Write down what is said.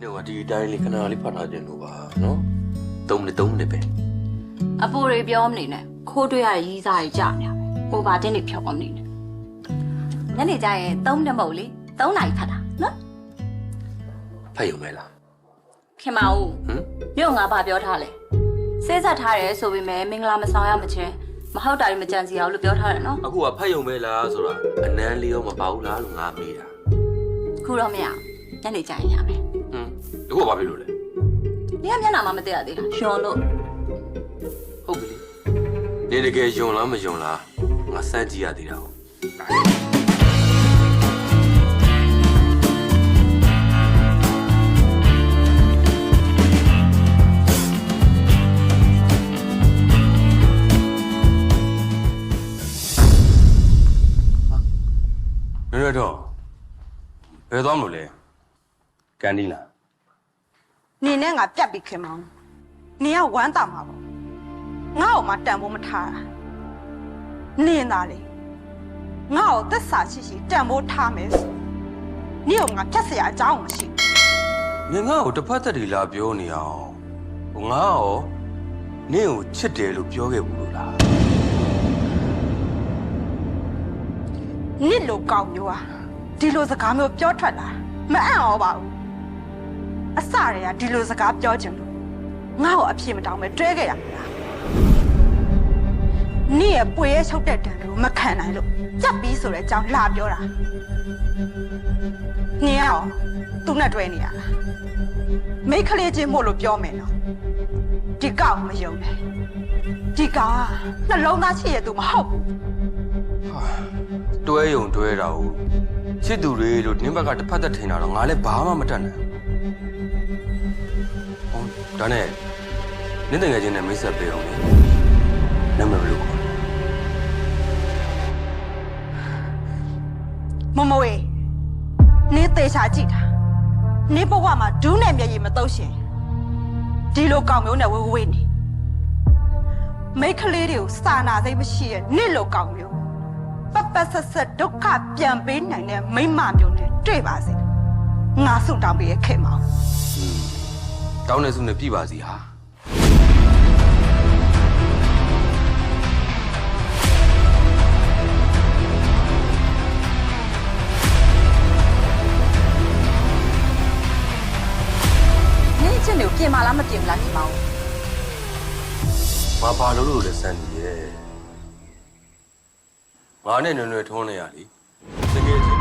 နေကဒီအတိုင်းလေးခဏလေးဖတ်ထားခြင်းလို့ပါနော်3မိနစ်3မိနစ်ပဲအဖိုးတွေပြောမနေနဲ့ခိုးတွေ့ရတဲ့ရီးစားကြီးကြာနေရပဲဟိုပါတင်းတွေဖြောက်မနေနဲ့ညနေကျရင်3နှစ်မဟုတ်လေ3နိုင်ဖတ်တာနော်ဖတ်ရုံပဲလားခင်မဦးဟမ်မြို့ငါဘာပြောထားလဲစေးဆက်ထားတယ်ဆိုပေမဲ့မင်္ဂလာမဆောင်ရမချင်းမဟုတ်တာတွေမကြံစီအောင်လို့ပြောထားတယ်နော်အခုကဖတ်ရုံပဲလားဆိုတာအနန်းလေးရောမပါဘူးလားလို့ငါမေးတာခုတော့မရဘူးညနေကျရင်ရမယ်ဟမ်အခုက ဘာဖြစ်လို့လဲနေကမျက်နှာမှမသိရသေးလားရှင်လို့ဟုတ်ပြီလေနေတကယ်ယုံလားမယုံလားငါစမ်းကြည့်ရသေးတာဟုတ်ရရတော့ဘယ်သွားမလို့လဲကန်ဒီလား နေနဲ့ငါပြတ်ပြီးခင်မောင်းနေကဝမ်းတာမှာပေါ့ငါ့ကိုမှတန်ဖို့မထားတာနင်းသားလေငါ့ကိုသက်စာရှိရှိတန်ဖို့ထားမယ်ဆိုနေကငါဖြတ်เสียအကြောင်းမရှိဘူး ငါငါ့ကိုတစ်ဖက်သက်တည်းလာပြောနေအောင်ဟိုငါရောနင့်ကိုချစ်တယ်လို့ပြောခဲ့ဘူးလို့လား နစ်လိုကောက်မျိုးอ่ะဒီလိုစကားမျိုးပြောထွက်လာမအံ့ဩပါဘူး အစတွေကဒီလိုစကားပြောချင်လို့ငါ့ကိုအပြေမတောင်းပဲတွဲခဲ့ရမှာလားနင့်ရဲ့ပွေရဲ့ချုပ်တဲ့တန်ကိုမခံနိုင်လို့ကြက်ပြီးဆိုတဲ့အကြောင်းလာပြောတာနင်ရောသူနဲ့တွဲနေရလားမိတ်ကလေးချင်းမို့လို့ပြောမယ်နော်ဒီကောက်မယုံနဲ့ဒီကောင်ကနှလုံးသားရှိရသူမဟုတ်ဘူးတွဲယုံတွဲတာကိုချစ်သူတွေလို့နင်းဘက်ကတစ်ဖက်သက်ထင်တာတော့ငါလည်းဘာမှမတတ်နိုင်ဘူး ဟောဒါနဲ့နင်းတငယ်ချင်းနဲ့မိတ်ဆက်ပေးအောင်လေနာမည်ဘယ်လိုခေါ်လဲမမဝေနင်းသေးချာကြည့်တာနင်းဘဝမှာဒူးနဲ့မျက်ရည်မတုပ်ရှင်ဒီလိုကောင်မျိုးနဲ့ဝေဝေးနေမိတ်ကလေးတွေကိုစာနာစိတ်မရှိရဲ့နစ်လိုကောင်မျိုးပပဆက်ဆက်ဒုက္ခပြန်ပေးနိုင်တဲ့မိန်းမမျိုးနဲ့တွေ့ပါစေငါဆုတောင်းပေးရဲ့ခင်မောင် တောင်းနေစုနဲ့ပြပါစီဟာနင်းချင်းတွေကိုပြင်မလားမပြင်ဘူးလားခင်မဦးငါဘာလို့လို့လဲစမ်းနေရဲ့ငါနဲ့နွယ်နွယ်ထုံးနေရလေတကယ်